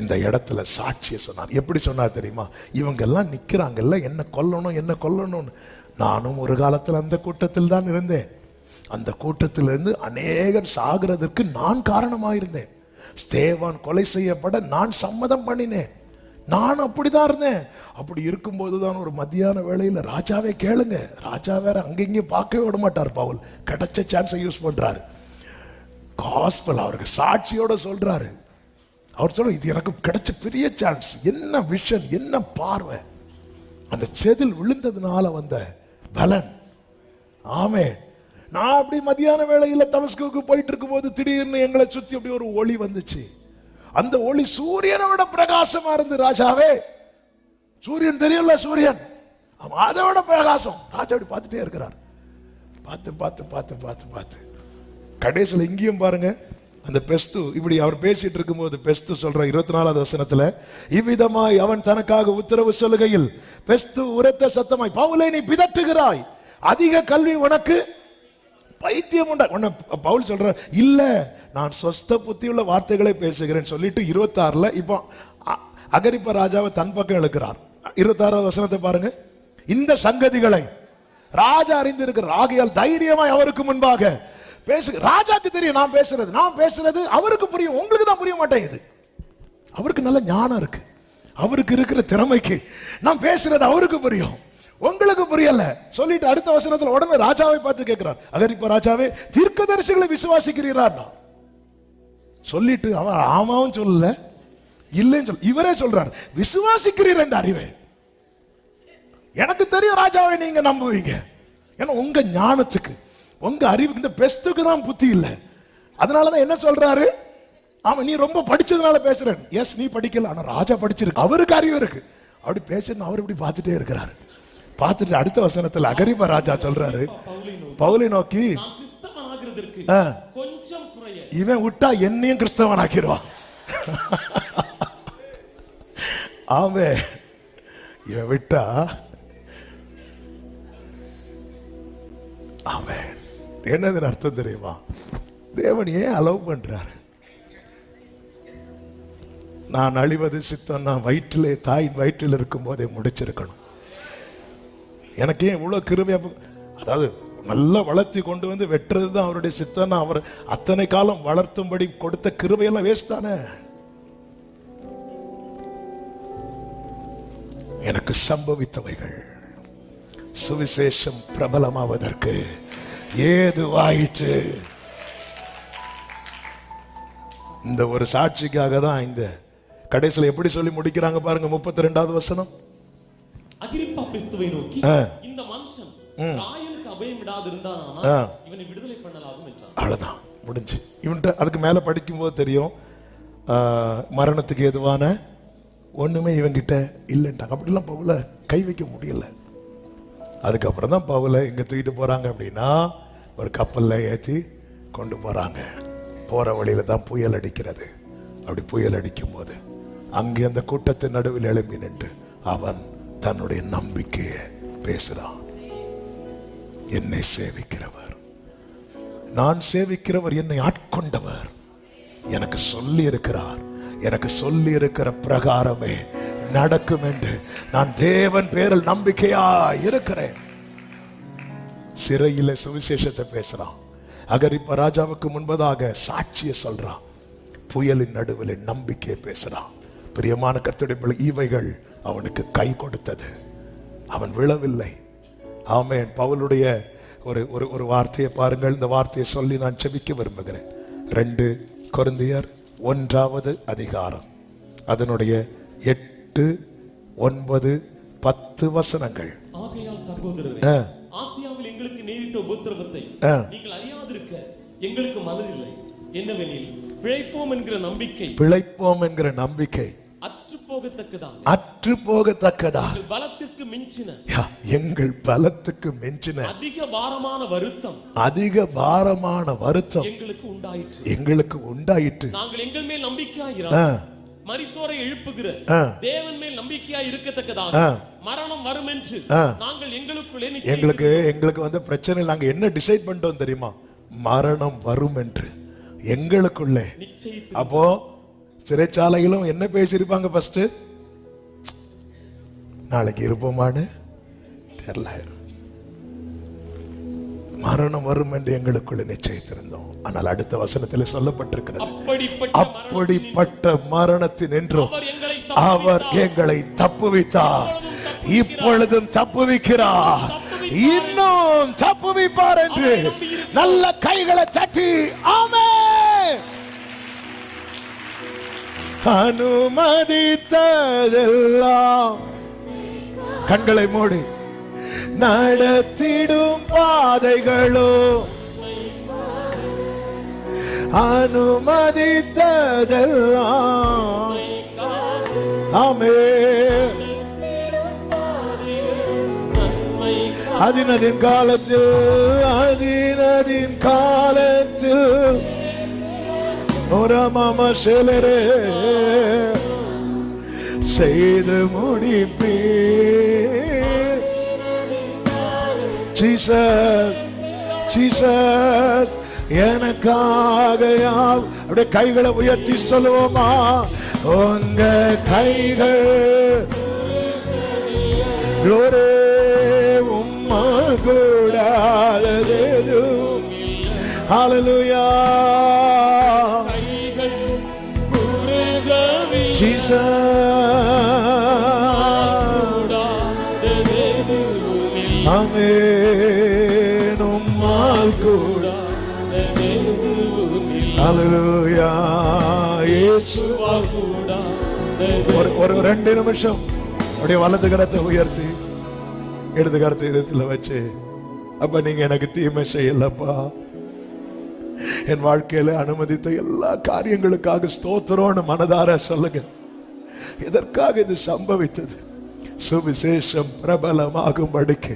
இந்த இடத்துல சாட்சியை சொன்னார் எப்படி சொன்னார் தெரியுமா? இவங்கெல்லாம் நிற்கிறாங்கல்ல என்ன கொல்லணும் என்ன கொல்லணும்னு. நானும் ஒரு காலத்தில் அந்த கூட்டத்தில் தான் இருந்தேன். அந்த கூட்டத்திலிருந்து அநேகர் சாகிறதற்கு நான் காரணமாக இருந்தேன் ஸ்தேவான் கொலை செய்யப்பட நான் சம்மதம் பண்ணினேன். நான் அப்படிதான் இருந்தேன். அப்படி இருக்கும்போது தான் ஒரு மத்தியான வேலையில் ராஜாவே கேளுங்க. ராஜா வேற அங்கங்கேயும் பார்க்கவே விட மாட்டார் பவுல். கிடைச்ச சான்ஸை யூஸ் பண்ணுறாரு காஸ்பல் அவருக்கு சாட்சியோட சொல்கிறாரு அவர் சொல்ல இது எனக்கு கிடைச்ச பெரிய சான்ஸ் என்ன விஷன் என்ன பார்வை. அந்த செதில் விழுந்ததுனால வந்த பலன். ஆமே நான் அப்படி மதியான வேளையில் தமஸ்குவுக்கு போயிட்டு இருக்கும்போது திடீர்னு எங்களை சுத்தி அப்படி ஒரு ஒளி வந்துச்சு. அந்த ஒளி சூரியனை விட பிரகாசமா இருந்து ராஜாவே. சூரியன் தெரியல சூரியன். அதை விட பிரகாசம். ராஜா அப்படி பார்த்துட்டே இருக்கிறார். பார்த்து பார்த்து பார்த்து பார்த்து பார்த்து. கடைசியில் இங்கேயும் பாருங்க. அந்த பெஸ்து இப்படி அவர் பேசிட்டு இருக்கும்போது பெஸ்து சொல்ற இருபத்தி நாலாவது வசனத்துல இவ்விதமாய் அவன் தனக்காக உத்தரவு சொல்லுகையில் பெஸ்து உரத்த சத்தமாய் பவுலை நீ பிதற்றுகிறாய். அதிக கல்வி உனக்கு பைத்தியம் உண்டா உன்னை பவுல் சொல்ற இல்ல நான் சொஸ்த புத்தியுள்ள வார்த்தைகளை பேசுகிறேன். சொல்லிட்டு இருபத்தாறுல இப்போ அ- அகரிப்ப ராஜாவை தன் பக்கம் இழுக்கிறார். இருபத்தாறாவது வசனத்தை பாருங்க. இந்த சங்கதிகளை ராஜா அறிந்திருக்கிறார் ஆகையால் தைரியமாய் அவருக்கு முன்பாக பேசு ராஜாக்கு தெரியும் நான் பேசுறது. நான் பேசுறது அவருக்கு புரியும். உங்களுக்கு தான் புரிய மாட்டேங்குது. அவருக்கு நல்ல ஞானம் இருக்கு. அவருக்கு இருக்கிற திறமைக்கு நான் பேசுறது அவருக்கு புரியும். உங்களுக்கு புரியல. சொல்லிட்டு அடுத்த வசனத்துல உடனே ராஜாவை பார்த்து கேட்கிறார். அகரிப்ப ராஜாவே தீர்க்கதரிசிகளை விசுவாசிக்கிறீரான் சொல்லிட்டு அவன் ஆமாவும் சொல்லல. இல்லைன்னு சொல்ல இவரே சொல்றார். விசுவாசிக்கிறீர் என்ற அறிவே. எனக்கு தெரியும் ராஜாவை நீங்க நம்புவீங்க. ஏன்னா உங்க ஞானத்துக்கு. உங்க அறிவுக்கு இந்த பெஸ்ட்டுக்கு தான் புத்தி இல்லை. அதனாலதான் என்ன சொல்றாரு? ஆமா நீ ரொம்ப படிச்சதுனால பேசுறேன். எஸ் நீ படிக்கல. ஆனா ராஜா படிச்சிருக்கு. அவருக்கு அறிவு இருக்கு. அப்படி பேசுன்னு அவர் இப்படி பார்த்துட்டே இருக்கிறாரு. பார்த்துட்டு அடுத்த வசனத்துல அகரிப ராஜா சொல்றாரு. பவுலை நோக்கி இவன் விட்டா என்னையும் கிறிஸ்தவன் ஆக்கிடுவான் ஆமே இவன் விட்டா ஆமென் என்னது அர்த்தம் தெரியுமா? தேவன் ஏன் அலோவ் பண்ணுறாரு நான் அழிவது சித்தம் நான் வயிற்றிலே தாயின் வயிற்றில் இருக்கும் போதே முடிச்சிருக்கணும். எனக்கு ஏன் இவ்வளோ கிருபையா அதாவது நல்லா வளர்த்தி கொண்டு வந்து வெட்டுறது தான் அவருடைய சித்தம். அவர் அத்தனை காலம் வளர்த்தும்படி கொடுத்த கிருமையெல்லாம் வேஸ்ட் தானே? எனக்கு சம்பவித்தவைகள். சுவிசேஷம் பிரபலமாவதற்கு ஏதுவாயிற்று. இந்த ஒரு சாட்சிக்காக தான் இந்த கடைசியில் எப்படி சொல்லி முடிக்கிறாங்க பாருங்க முப்பத்தி ரெண்டாவது வசனம். அகிரிப்பா கிறிஸ்துவை நோக்கி. இந்த மனுஷன் ராயனுக்கு அபயம் விடாது ஆ. இவனை விடுதலை பண்ணலாகும் என்றான். அவ்வளோதான் முடிஞ்சு. இவன்ட்ட அதுக்கு மேலே படிக்கும்போது தெரியும் மரணத்துக்கு எதுவான ஒன்றுமே இவங்கிட்ட இல்லைன்ட்டாங்க. அப்படிலாம் பவுல கை வைக்க முடியல. அதுக்கப்புறம் தான் பவுலை எங்கே தூக்கிட்டு போகிறாங்க அப்படின்னா ஒரு கப்பலில் ஏற்றி கொண்டு போகிறாங்க போகிற வழியில் தான் புயல் அடிக்கிறது. அப்படி புயல் அடிக்கும் போது அங்கே அந்த கூட்டத்தின் நடுவில் எழும்பி நின்று அவன் தன்னுடைய நம்பிக்கையை பேசுகிறான் என்னை சேவிக்கிறவர். நான் சேவிக்கிறவர் என்னை ஆட்கொண்டவர். எனக்கு சொல்லி இருக்கிறார் எனக்கு சொல்லி இருக்கிற பிரகாரமே நடக்கும் என்று நான் தேவன் பேரில் நம்பிக்கையா இருக்கிறேன். சிறையில சுவிசேஷத்தை பேசுறான். அகரிப்ப ராஜாவுக்கு முன்பதாக சாட்சியை சொல்றான். புயலின் நடுவில் நம்பிக்கையை பேசுறான். பிரியமான கர்த்தருடைய இவைகள் அவனுக்கு கை கொடுத்தது. அவன் விழவில்லை. ஆமேன். பவுலுடைய ஒரு ஒரு ஒரு வார்த்தையை பாருங்கள். இந்த வார்த்தையை சொல்லி நான் செபிக்க விரும்புகிறேன். ரெண்டு குருந்தியர் ஒன்றாவது அதிகாரம். அதனுடைய எட்டு ஒன்பது பத்து வசனங்கள். ஆகையால் சகோதரரே ஆ. ஆசியாவில் எங்களுக்கு நேரிட்ட உபத்திரவத்தை. நீங்கள் அறியாதிருக்க எங்களுக்கு மனதில்லை. என்னவெனில் பிழைப்போம் என்கிற நம்பிக்கை பிழைப்போம் என்கிற நம்பிக்கை அற்று போகத்தக்கதா பலத்திற்கு மிஞ்சின. எங்கள் பலத்துக்கு மிஞ்சின. அதிக பாரமான வருத்தம் அதிக பாரமான வருத்தம் எங்களுக்கு உண்டாயிற்று. எங்களுக்கு உண்டாயிற்று. நாங்கள் எங்கள் மேல் நம்பிக்கையாயிரா ஆ. மரித்தோரை எழுப்புகிற. தேவன் மேல் நம்பிக்கையாய் இருக்கத்தக்கதாக. மரணம் வரும் என்று. நாங்கள் எங்களுக்குள்ளே எங்களுக்கு எங்களுக்கு வந்து பிரச்சனை. நாங்க என்ன டிசைட் பண்ணிட்டோம் தெரியுமா மரணம் வரும் என்று எங்களுக்குள்ளே அப்போ சிறைச்சாலையிலும் என்ன பேசியிருப்பாங்க ஃபர்ஸ்ட் நாளைக்கு இருப்போமான்னு தெரியல மரணம் வரும் என்று எங்களுக்குள்ள நிச்சயித்திருந்தோம். ஆனால் அடுத்த வசனத்தில் சொல்லப்பட்டிருக்கிறது. அப்படிப்பட்ட மரணத்தின் என்றும் அவர் எங்களை அவர் எங்களை தப்புவித்தார் இப்பொழுதும் தப்புவிக்கிறார் இன்னும் தப்புவிப்பார் என்று நல்ல கைகளை தட்டி ஆமே அனுமதித்ததெல்லாம். கண்களை மூடி. நடத்திடும் பாதைகளோ. அனுமதித்ததெல்லாம். ஆமே. அதினதின் காலத்தில் அதினதின் காலத்தில். ஒரமம சிலரே செய்து முடிப்பே ஜீசஸ் ஜீசஸ் எனக்காக யார் அப்படியே கைகளை உயர்த்தி சொல்லுவோமா உங்க கைகள் ஒரே உம்மா கூடாதது ஹalleluya கைகள் குறுகவே ஒரு ஒரு ரெண்டு நிமிஷம் அப்படியே வலது கரத்தை உயர்த்தி இடது கரத்தை இடத்துல வச்சு அப்ப நீங்க எனக்கு தீமை செய்யலப்பா. என் வாழ்க்கையில அனுமதித்த எல்லா காரியங்களுக்காக ஸ்தோத்திரம்னு மனதார சொல்லுங்க. எதற்காக இது சம்பவித்தது? சுவிசேஷம் பிரபலமாகும்படிக்கு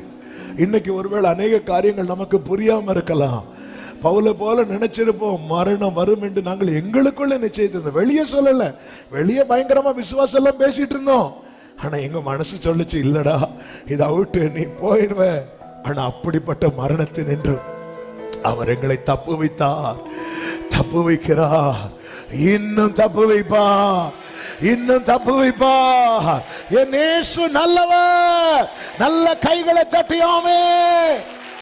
இன்னைக்கு ஒருவேளை அநேக காரியங்கள் நமக்கு புரியாம இருக்கலாம். பவுல போல நினைச்சிருப்போம் மரணம் வரும் என்று நாங்கள் எங்களுக்குள்ள நிச்சயித்திருந்தோம். வெளியே சொல்லல. வெளியே பயங்கரமா விசுவாசம் எல்லாம் பேசிட்டு இருந்தோம். ஆனா எங்க மனசு சொல்லுச்சு இல்லடா இதை அவுட்டு நீ போயிடுவ. ஆனா அப்படிப்பட்ட மரணத்தை நின்று அவர் எங்களை தப்பு வைத்தார். தப்பு வைக்கிறார். இன்னும் தப்பு வைப்பா. இன்னும் தப்பு வைப்பா. என் நேசு நல்லவர். நல்ல கைகளை தட்டியாமே.